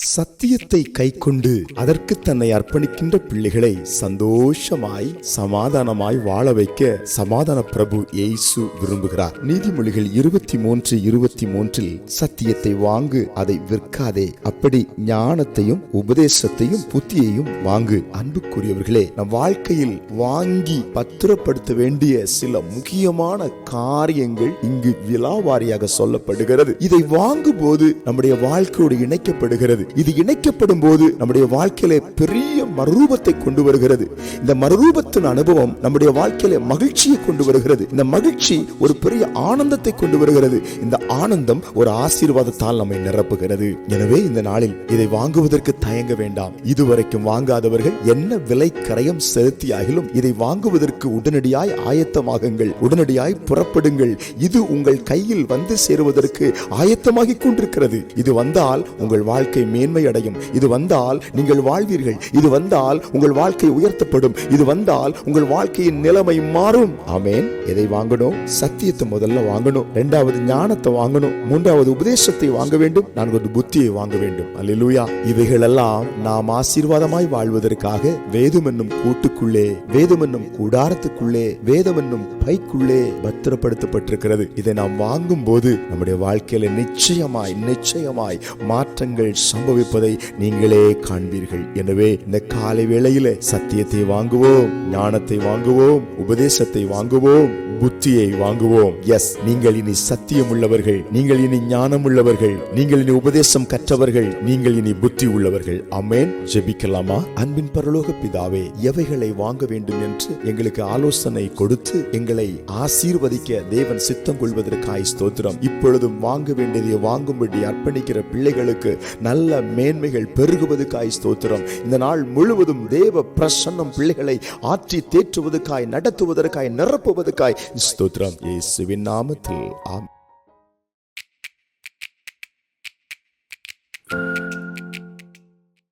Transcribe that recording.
சத்தியத்தை கைக்கொண்டு அதற்கு தன்னை அர்ப்பணிக்கின்ற பிள்ளைகளை சந்தோஷமாய் சமாதானமாய் வாழ வைக்க சமாதான பிரபு ஏசு விரும்புகிறார். நீதிமொழிகள் இருபத்தி மூன்று இருபத்தி மூன்றில் சத்தியத்தை வாங்கு அதை விற்காதே. அப்படி ஞானத்தையும் உபதேசத்தையும் புத்தியையும் வாங்கு. அன்புக்குரியவர்களே நம் வாழ்க்கையில் வாங்கி பத்திரப்படுத்த வேண்டிய சில முக்கியமான காரியங்கள் இங்கு விலாவாரியாக சொல்லப்படுகிறது. இதை வாங்கும் போது நம்முடைய வாழ்க்கையோடு இணைக்கப்படுகிறது. இது இணைக்கப்படும் போது நம்முடைய வாழ்க்கையில பெரிய மறுரூபத்தை கொண்டு வருகிறது இந்த மறுரூபத்தின் அனுபவம் நம்முடைய வாழ்க்கையில மகிழ்ச்சியை கொண்டு வருகிறது இந்த மகிழ்ச்சி ஒரு பெரிய ஆனந்தத்தை கொண்டு வருகிறது இந்த ஆனந்தம் ஒரு ஆசீர்வாதத்தால் நம்மை நிரப்புகிறது. எனவே இந்த நாளில் இதை வாங்குவதற்கு தயங்க வேண்டாம். இதுவரைக்கும் வாங்காதவர்கள் என்ன விலை கரையம் செலுத்தியாகிலும் இதை வாங்குவதற்கு உடனடியாய் ஆயத்தமாகுங்கள். உடனடியாய் புறப்படுங்கள். இது உங்கள் கையில் வந்து சேருவதற்கு ஆயத்தமாகி கொண்டிருக்கிறது. இது வந்தால் உங்கள் வாழ்க்கை மேன்மை அடையும் இது வந்தால் நீங்கள் வாழ்வீர்கள். இது வந்தால் உங்கள் வாழ்க்கை உயர்த்தப்படும். இது வந்தால் உங்கள் வாழ்க்கையின் நிலைமை மாறும். ஆமேன். எதை வாங்கணும்? சத்தியத்தை முதல்ல வாங்கணும். இரண்டாவது ஞானத்தை வாங்கணும். மூன்றாவது உபதேசத்தை வாங்க வேண்டும். நான்காவது புத்தியை வாங்க வேண்டும். அல்லா இவைகளெல்லாம் நாம் ஆசீர்வாதமாய் வாழ்வதற்காக வேதம் என்னும் கூட்டுக்குள்ளே வேதம் என்னும் கூடாரத்துக்குள்ளே வேதம் என்னும் பைக்குள்ளே பத்திரப்படுத்தப்பட்டிருக்கிறது. இதை நாம் வாங்கும் போது நம்முடைய வாழ்க்கையில நிச்சயமாய் நிச்சயமாய் மாற்றங்கள் சம்பவிப்பதை நீங்களே காண்பீர்கள். எனவே இந்த காலை வேளையிலே சத்தியத்தை வாங்குவோம் ஞானத்தை வாங்குவோம் உபதேசத்தை வாங்குவோம். புத்தியை வாங்குவோம். எஸ் நீங்கள் இனி சத்தியம் உள்ளவர்கள் நீங்கள் இனி ஞானம் உள்ளவர்கள் நீங்கள் இனி உபதேசம் கற்றவர்கள் நீங்கள் இனி புத்தி உள்ளவர்கள். அமேன் ஜெபிக்கலாமா? அன்பின் பரலோக பிதாவே எவைகளை வாங்க வேண்டும் என்று எங்களுக்கு ஆலோசனை கொடுத்து எங்களை ஆசீர்வதிக்க தேவன் சித்தம் கொள்வதற்காய் ஸ்தோத்திரம். இப்பொழுதும் வாங்க வேண்டியதை வாங்கும்படி அர்ப்பணிக்கிற பிள்ளைகளுக்கு நல்ல மேன்மைகள் பெருகுவதற்காய் ஸ்தோத்திரம். இந்த நாள் முழுவதும் தேவ பிரசன்னம் பிள்ளைகளை ஆற்றி தேற்றுவதற்காய் நடத்துவதற்காய் நிரப்புவதற்காய் ஸ்தோத்ரம் இயேசுவின் நாமத்தில். ஆம்